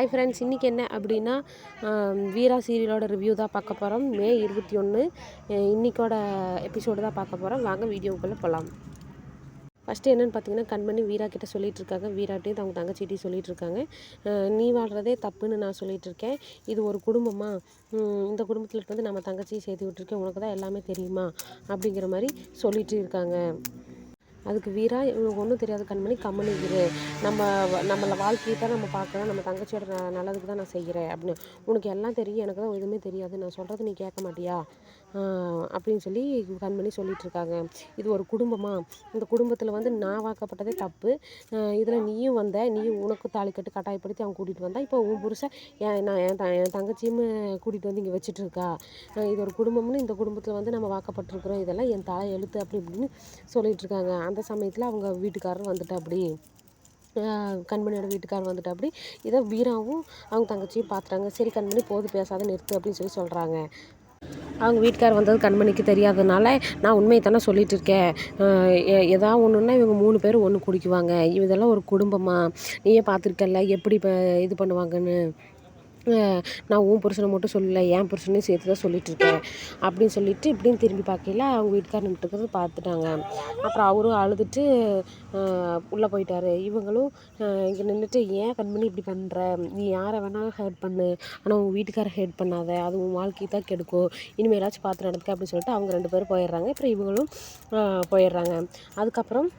Hi friends இன்றைக்கி என்ன அப்படின்னா வீரா சீரியலோட ரிவ்யூ தான் பார்க்க போகிறோம் மே இருபத்தி ஒன்று இன்றைக்கோட எபிசோடு தான் பார்க்க போகிறோம் வாங்க வீடியோக்குள்ளே போகலாம் ஃபஸ்ட்டு என்னென்னு பார்த்தீங்கன்னா கண்மணி வீரா கிட்ட சொல்லிட்டு இருக்காங்க. வீராட்டையும் அவங்க தங்கச்சிட்டையும் சொல்லிட்டு இருக்காங்க. நீ வாழ்கிறதே தப்புன்னு நான் சொல்லிகிட்டு இருக்கேன். இது ஒரு குடும்பமா? இந்த குடும்பத்தில் வந்து நம்ம தங்கச்சியை சேர்த்து விட்டுருக்கேன். உனக்கு தான் எல்லாமே தெரியுமா? அப்படிங்கிற மாதிரி சொல்லிகிட்டு இருக்காங்க. அதுக்கு வீரா இவனுக்கு ஒன்றும் தெரியாது கண்மணி கம்மனு இரு. நம்ம நம்மளை நம்மள வாழ்க்கையை தான் நம்ம பார்க்கணும் நம்ம தங்கச்சியோட ந- நல்லதுக்கு தான் நான் செய்கிறேன் அப்படின்னு. உனக்கு எல்லாம் தெரியும் எனக்கு தான் எதுவுமே தெரியாது. நான் சொல்கிறது நீ கேட்க மாட்டியா? அப்படின்னு சொல்லி கண்மணி சொல்லிட்டு இருக்காங்க. இது ஒரு குடும்பமா? இந்த குடும்பத்தில் வந்து நான் வாக்கப்பட்டதே தப்பு. இதில் நீயும் வந்த நீயும் உனக்கு தாலி கட்டு கட்டாயப்படுத்தி அவன் கூட்டிகிட்டு வந்தா இப்போ உன் புருஷன் என் நான் என் த- என் தங்கச்சியும் கூட்டிகிட்டு வந்து இங்கே வச்சுட்டு இருக்கா இது ஒரு குடும்பம்னு இந்த குடும்பத்தில் வந்து நம்ம வாக்கப்பட்டிருக்கிறோம். இதெல்லாம் என் தலை எழுத்து அப்படி இப்படின்னு சொல்லிட்டு இருக்காங்க. அந்த சமயத்தில் அவங்க வீட்டுக்காரர் வந்துட்டு அப்படி கண்மணியோட வீட்டுக்காரர் வந்துட்டு அப்படி இதை வீராவும் அவங்க தங்கச்சியும் பார்த்துட்டாங்க சரி கண்மணி போது பேசாத நிறுத்து அப்படின்னு சொல்லி சொல்கிறாங்க அவங்க வீட்டுக்கார் வந்தது கண்மணிக்கு தெரியாதனால நான் உண்மையை தானே சொல்லிட்டு இருக்கேன். எதா ஒன்றுன்னா இவங்க மூணு பேரும் ஒன்று குடிக்குவாங்க. இதெல்லாம் ஒரு குடும்பமாக நீயே பார்த்துருக்கல எப்படி இப்போ இது பண்ணுவாங்கன்னு? நான் உன் புருஷனை மட்டும் சொல்லலை என் புருஷனையும் சேர்த்து தான் சொல்லிட்டு இருக்கேன் அப்படின்னு சொல்லிட்டு இப்படின்னு திரும்பி பார்க்கையில அவங்க வீட்டுக்காரர் நின்றுட்டு இருக்கிறது பார்த்துட்டாங்க. அப்புறம் அவரும் அழுதுட்டு உள்ளே போயிட்டாரு. இவங்களும் இங்கே நின்றுட்டு ஏன் கண்மணி இப்படி பண்ணுற நீ யாரை வேணாலும் ஹேர்ட் பண்ணு. ஆனால் உன் வீட்டுக்கார ஹேட் பண்ணாத. அது உன் வாழ்க்கை தான் கெடுக்கும். இனிமேலாச்சும் பார்த்து நடந்துக்க அப்படின்னு சொல்லிட்டு அவங்க ரெண்டு பேரும் போயிடுறாங்க. அப்புறம் இவங்களும் போயிடுறாங்க. அதுக்கப்புறம்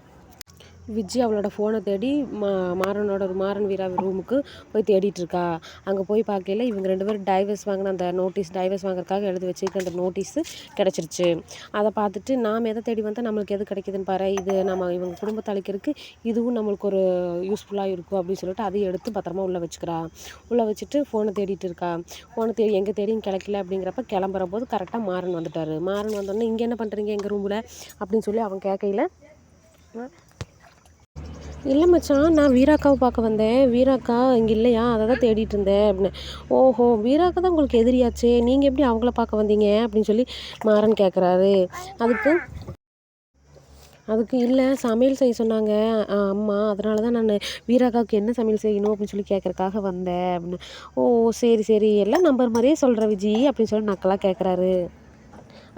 விஜய் அவளோட ஃபோனை தேடி மா மாறனோட மாறன் வீரா ரூமுக்கு போய் தேடிட்டு இருக்கா அங்கே போய் பார்க்கையில இவங்க ரெண்டு பேரும் டைவர்ஸ் வாங்கின அந்த நோட்டீஸ் டைவர்ஸ் வாங்குறதுக்காக எழுதி வச்சிருக்க அந்த நோட்டீஸு கிடச்சிருச்சு. அதை பார்த்துட்டு நாம் எதை தேடி வந்தால் நம்மளுக்கு எது கிடைக்குதுன்னு பாரு இது நம்ம இவங்க குடும்பத்தை அழிக்கிறதுக்கு இதுவும் நம்மளுக்கு ஒரு யூஸ்ஃபுல்லாக இருக்கும் அப்படின்னு சொல்லிட்டு அதையும் எடுத்து பத்திரமா உள்ளே வச்சுக்கிறா. உள்ளே வச்சுட்டு ஃபோனை தேடிட்டு இருக்கா ஃபோனை தேடி எங்கே தேடியும் கிடைக்கல அப்படிங்கிறப்ப கிளம்புற போது கரெக்டாக மாறன் வந்துட்டார். மாறன் வந்தோடனே இங்கே என்ன பண்ணுறீங்க எங்கள் ரூமில் அப்படின்னு சொல்லி அவன் கேட்கையில இல்லை மச்சான் நான் வீராக்காவை பார்க்க வந்தேன். வீராக்கா இங்கே இல்லையா? அதை தான் தேடிட்டு இருந்தேன் அப்படின்னு. ஓஹோ வீராக்கா தான் உங்களுக்கு எதிரியாச்சே? நீங்கள் எப்படி அவங்கள பார்க்க வந்தீங்க? அப்படின்னு சொல்லி மாறன் கேட்குறாரு அதுக்கு அதுக்கு இல்லை சமையல் செய்ய சொன்னாங்க. அம்மா அதனால தான் நான் வீராக்காவுக்கு என்ன சமையல் செய்யணும் அப்படின்னு சொல்லி கேட்குறக்காக வந்தேன் அப்படின்னு. ஓ சரி சரி. எல்லாம் நம்பர் மாதிரியே சொல்கிற விஜி அப்படின்னு சொல்லி நக்கலாக கேட்குறாரு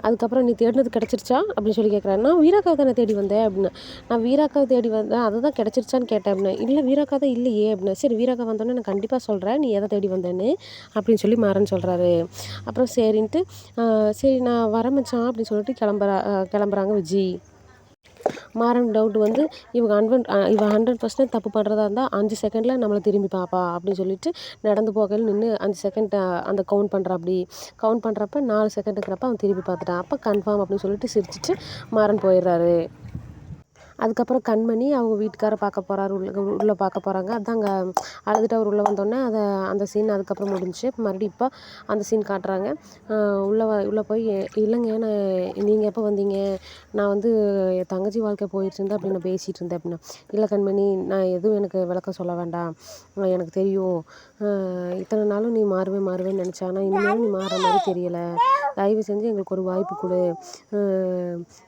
அதுக்கப்புறம் நீ தேடினது கிடச்சிருச்சா அப்படின்னு சொல்லி கேட்குறாரு நான் வீராக்காவை தானே தேடி வந்தேன் அப்படின்னு. நான் வீராக்காவை தேடி வந்தேன். அதுதான் கிடச்சிருச்சான்னு கேட்டேன் அப்படின்னு. இல்லை வீராக்கா தான் இல்லையே அப்படின்னு. சரி வீராக்கா வந்தோன்னே நான் கண்டிப்பாக சொல்கிறேன் நீ எதை தேடி வந்தேன்னு அப்படின்னு சொல்லி மாறன் சொல்கிறாரு அப்புறம் சரின்ட்டு சரி நான் வரமைச்சான் அப்படின்னு சொல்லிட்டு கிளம்புறா கிளம்புறாங்க விஜி. மாறன் டவுட் வந்து இவங்க ஹண்ட்ரட் இவன் ஹண்ட்ரட் பர்சன்ட் தப்பு பண்ணுறதா இருந்தால் அஞ்சு செகண்டில் நம்மளை திரும்பி பார்ப்பா அப்படின்னு சொல்லிட்டு நடந்து போகையில் நின்று அஞ்சு செகண்ட் அந்த கவுண்ட் பண்ணுறா அப்படி கவுண்ட் பண்ணுறப்ப நாலு செகண்டுங்கிறப்ப அவன் திரும்பி பார்த்துட்டான். அப்போ கன்ஃபார்ம் அப்படின்னு சொல்லிட்டு சிரிச்சிட்டு மாறன் போயிடுறாரு. அதுக்கப்புறம் கண்மணி அவங்க வீட்டுக்காரரை பார்க்க போகிறாரு உள்ளே உள்ளே பார்க்க போகிறாங்க அதுதான் அங்கே அழுதுட்டு அவர் உள்ளே வந்தோடனே அதை அந்த சீன் அதுக்கப்புறம் முடிஞ்சுச்சு. மறுபடியும் இப்போ அந்த சீன் காட்டுறாங்க. உள்ளே உள்ளே போய் இல்லைங்க நான் நீங்கள் எப்போ வந்தீங்க? நான் வந்து என் தங்கச்சி வாழ்க்கை போயிட்டு இருந்தேன் அப்படின்னு பேசிகிட்டு இருந்தேன் அப்படின்னா இல்லை கண்மணி நான் எதுவும் எனக்கு விளக்கம் சொல்ல வேண்டாம். எனக்கு தெரியும். இத்தனை நாளும் நீ மாறுவே மாறுவேன்னு நினச்சேன் ஆனால் இனிமேலும் நீ மாறுற மாதிரி தெரியலை. தயவு செஞ்சு எங்களுக்கு ஒரு வாய்ப்பு கொடு.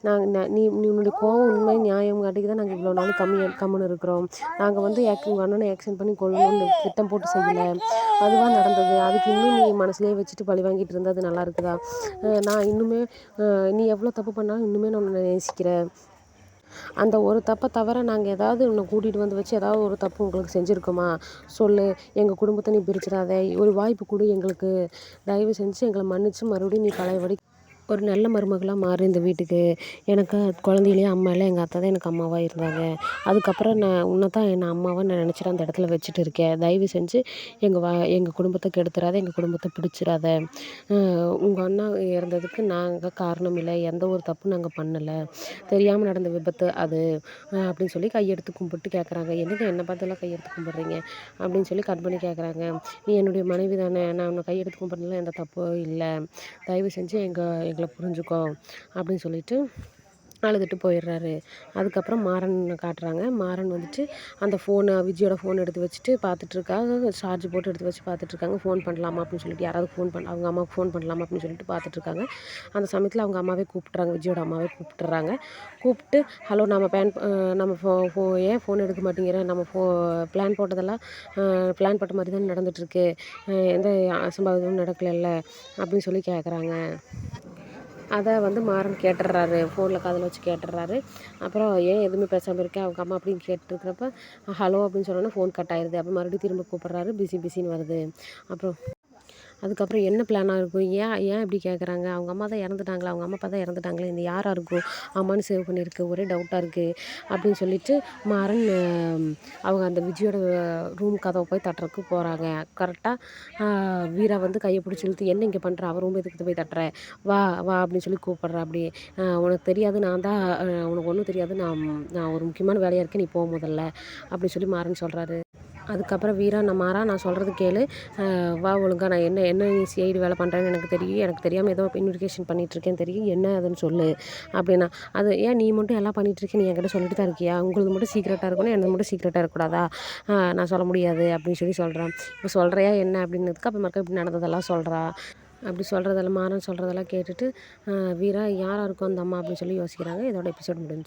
நாங்கள் நீ நீ உன்னுடைய கோவம் உண்மை நியாயம் காட்டிக்கு தான் நாங்கள் இவ்வளோ நாள் கம்மி கம்முன்னு இருக்கிறோம். நாங்கள் வந்து ஆக்டிங் பண்ணணும் ஆக்ஷன் பண்ணி கொள்ளணும்னு திட்டம் போட்டு செய்யலை. அதுவாக நடந்தது. அதுக்கு இன்னும் நீ மனசுலேயே வச்சுட்டு பழி வாங்கிட்டு இருந்தால் அது நல்லா இருக்குதா? நான் இன்னுமே நீ எவ்வளோ தப்பு பண்ணாலும் இன்னுமே நான் உன்னை நேசிக்கிறேன். அந்த ஒரு தப்பை தவிர நாங்கள் ஏதாவது உன்னை கூட்டிகிட்டு வந்து வச்சு ஏதாவது ஒரு தப்பு உங்களுக்கு செஞ்சுருக்கோமா? சொல்லு. எங்கள் குடும்பத்தை நீ பிரிச்சிடாத. ஒரு வாய்ப்பு கொடு எங்களுக்கு. தயவு செஞ்சு எங்களை மன்னித்து மறுபடியும் நீ பழையபடி ஒரு நல்ல மருமகளாக மாறு இந்த வீட்டுக்கு. எனக்கு குழந்தையிலேயே அம்மா இல்லை எங்கள் அத்தை தான் எனக்கு அம்மாவாக இருந்தாங்க. அதுக்கப்புறம் நான் உன்னை தான் என்னை அம்மாவாக நான் நினச்சிட்டு அந்த இடத்துல வச்சுட்டு இருக்கேன். தயவு செஞ்சு எங்கள் வா எங்கள் குடும்பத்தை கெடுத்துறாத எங்கள் குடும்பத்தை பிடிச்சிடாத உங்கள் அண்ணா இறந்ததுக்கு நாங்கள் காரணம் இல்லை எந்த ஒரு தப்பும் நாங்கள் பண்ணலை. தெரியாமல் நடந்த விபத்து அது அப்படின்னு சொல்லி கையெடுத்து கும்பிட்டு கேட்குறாங்க என்னங்க என்னை பார்த்தெல்லாம் கையெடுத்து கும்பிட்றீங்க? அப்படின்னு சொல்லி கட் பண்ணி கேட்குறாங்க நீ என்னுடைய மனைவி தானே நான் உன்னை கையெடுத்து கும்பிட்றதுல எந்த தப்பும் இல்லை. தயவு செஞ்சு எங்கள் எங்களை புரிஞ்சுக்கோ அப்படின்னு சொல்லிட்டு அழுதுட்டு போயிடுறாரு. அதுக்கப்புறம் மாறன் காட்டுறாங்க. மாறன் வந்துட்டு அந்த ஃபோனை விஜயோட ஃபோன் எடுத்து வச்சுட்டு பார்த்துட்ருக்காங்க சார்ஜ் போட்டு எடுத்து வச்சு பார்த்துட்ருக்காங்க. ஃபோன் பண்ணலாமா அப்படின்னு சொல்லிட்டு யாராவது ஃபோன் பண்ண அவங்க அம்மாவுக்கு ஃபோன் பண்ணலாமா அப்படின்னு சொல்லிட்டு பார்த்துட்ருக்காங்க. அந்த சமயத்தில் அவங்க அம்மாவே கூப்பிட்றாங்க. விஜயோட அம்மாவே கூப்பிட்டுறாங்க கூப்பிட்டு ஹலோ நம்ம பேன் நம்ம ஃபோ ஃபோ ஏன் ஃபோன் எடுக்க மாட்டேங்கிற? நம்ம ஃபோ பிளான் போட்டதெல்லாம் பிளான் போட்ட மாதிரி தான் நடந்துகிட்ருக்கு எந்த அசம்பாவிதமும் நடக்கலைல்ல? அப்படின்னு சொல்லி கேட்குறாங்க அதை வந்து மாறன் கேட்டுடுறாரு. ஃபோனில் காதில் வச்சு கேட்டுடுறாரு. அப்புறம் ஏன் எதுவுமே பேசாமல் இருக்கேன் அவங்க அம்மா அப்படின்னு கேட்டுருக்கிறப்ப ஹலோ அப்படின்னு சொன்னோன்னே ஃபோன் கட் ஆயிடுது அப்போ மறுபடியும் திரும்ப கூப்பிட்றாரு. பிஸி பிஸின்னு வருது. அப்புறம் அதுக்கப்புறம் என்ன பிளானாக இருக்கும்? ஏன் ஏன் இப்படி கேட்குறாங்க அவங்க அம்மா தான் இறந்துட்டாங்களா? அவங்க அம்மா அப்பா தான் இறந்துட்டாங்களே? இந்த யாராக இருக்கும்? அம்மானு சேவ் பண்ணியிருக்கு. ஒரே டவுட்டாக இருக்குது அப்படின்னு சொல்லிட்டு மாறன் அவங்க அந்த விஜயோட ரூம் கதவை போய் தட்டுறதுக்கு போகிறாங்க கரெக்டாக வீரா வந்து கையை பிடிச்சி இழுத்து என்ன இங்கே பண்ணுற அவர் ரூம் எதுக்கு போய் தட்டுற? வா வா அப்படின்னு சொல்லி கூப்பிட்ற அப்படி உனக்கு தெரியாது நான் தான் உனக்கு ஒன்றும் தெரியாது. நான் நான் ஒரு முக்கியமான வேலையாக இருக்கேன். நீ போக முதல்ல. அப்படின்னு சொல்லி மாறன் சொல்கிறாரு அதுக்கப்புறம் வீரா நான் மாறா நான் சொல்கிறது கேளு. வா ஒழுங்கா நான் என்ன என்ன நீ சிஐடி வேலை பண்ணுறேன்னு எனக்கு தெரியும். எனக்கு தெரியாமல் ஏதோ இன்வெஸ்டிகேஷன் பண்ணிகிட்ருக்கேன்னு தெரியும். என்ன அதுன்னு சொல்லு அப்படின்னா. அது ஏன் நீ மட்டும் எல்லாம் பண்ணிகிட்ருக்க நீ என்கிட்ட சொல்லிட்டு தான் இருக்கியா? உங்களுக்கு மட்டும் சீக்கிரட்டாக இருக்கணும் எனக்கு மட்டும் சீக்கிரட்டாக இருக்கக்கூடாதா? நான் சொல்ல முடியாது அப்படின்னு சொல்லி சொல்கிறேன் இப்போ சொல்கிறியா என்ன அப்படின்னதுக்கு அப்போ மறுக்க இப்படி நடந்ததெல்லாம் சொல்கிறா அப்படி சொல்கிறதெல்லாம் மாறன் சொல்கிறதெல்லாம் கேட்டுட்டு வீரா யாராக இருக்கும் அந்த அம்மா அப்படின்னு சொல்லி யோசிக்கிறாங்க. இதோட எபிசோட் முடிஞ்சு